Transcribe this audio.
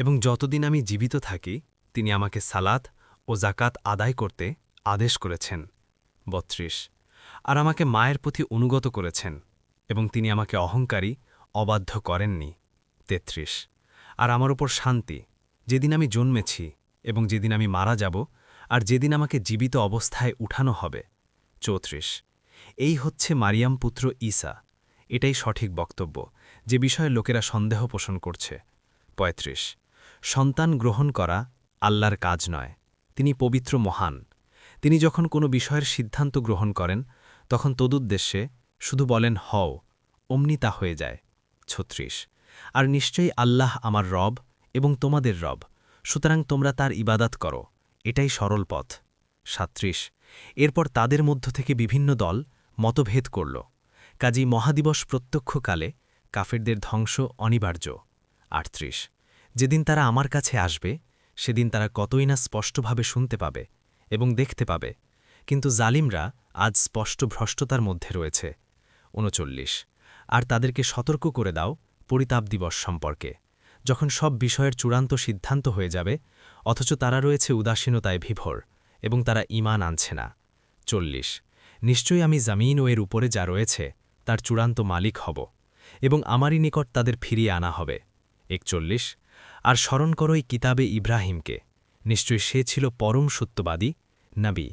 এবং যতদিন আমি জীবিত থাকি, তিনি আমাকে সালাত ও জাকাত আদায় করতে আদেশ করেছেন। বত্রিশ। আর আমাকে মায়ের প্রতি অনুগত করেছেন এবং তিনি আমাকে অহংকারী, অবাধ্য করেননি। তেত্রিশ। আর আমার ওপর শান্তি। যেদিন আমি জন্মেছি এবং যেদিন আমি মারা যাব, আর যেদিন আমাকে জীবিত অবস্থায় উঠানো হবে। চৌত্রিশ। এই হচ্ছে মারিয়াম পুত্র ঈসা। এটাই সঠিক বক্তব্য। যে বিষয়ে লোকেরা সন্দেহ পোষণ করছে। ৩৫ সন্তান গ্রহণ করা আল্লাহর কাজ নয়। তিনি পবিত্র মহান। তিনি যখন কোনো বিষয়ের সিদ্ধান্ত গ্রহণ করেন, তখন তদুদ্দেশ্যে শুধু বলেন, হও, অমনি তা হয়ে যায়। ছত্রিশ। আর নিশ্চয়ই আল্লাহ আমার রব এবং তোমাদের রব। সুতরাং তোমরা তার ইবাদাত করো। এটাই সরল পথ। সাত্রিশ এরপর তাদের মধ্য থেকে বিভিন্ন দল মতভেদ করল। কাজী মহাদিবস প্রত্যক্ষকালে কাফেরদের ধ্বংস অনিবার্য। আটত্রিশ। যেদিন তারা আমার কাছে আসবে, সেদিন তারা কতই না স্পষ্টভাবে শুনতে পাবে এবং দেখতে পাবে। কিন্তু জালিমরা আজ স্পষ্ট ভ্রষ্টতার মধ্যে রয়েছে। উনচল্লিশ। আর তাদেরকে সতর্ক করে দাও পরিতাপ দিবস সম্পর্কে। যখন সব বিষয়ের চূড়ান্ত সিদ্ধান্ত হয়ে যাবে, অথচ তারা রয়েছে উদাসীনতায় বিভোর এবং তারা ইমান আনছে না। চল্লিশ। নিশ্চয়ই আমি জামিন ও এর উপরে যা রয়েছে, তার চূড়ান্ত মালিক হব এবং আমারই নিকট তাদের ফিরিয়ে আনা হবে। একচল্লিশ। আর স্মরণ করো এই কিতাবে ইব্রাহিমকে। নিশ্চয়ই সে ছিল পরম সত্যবাদী নাবী।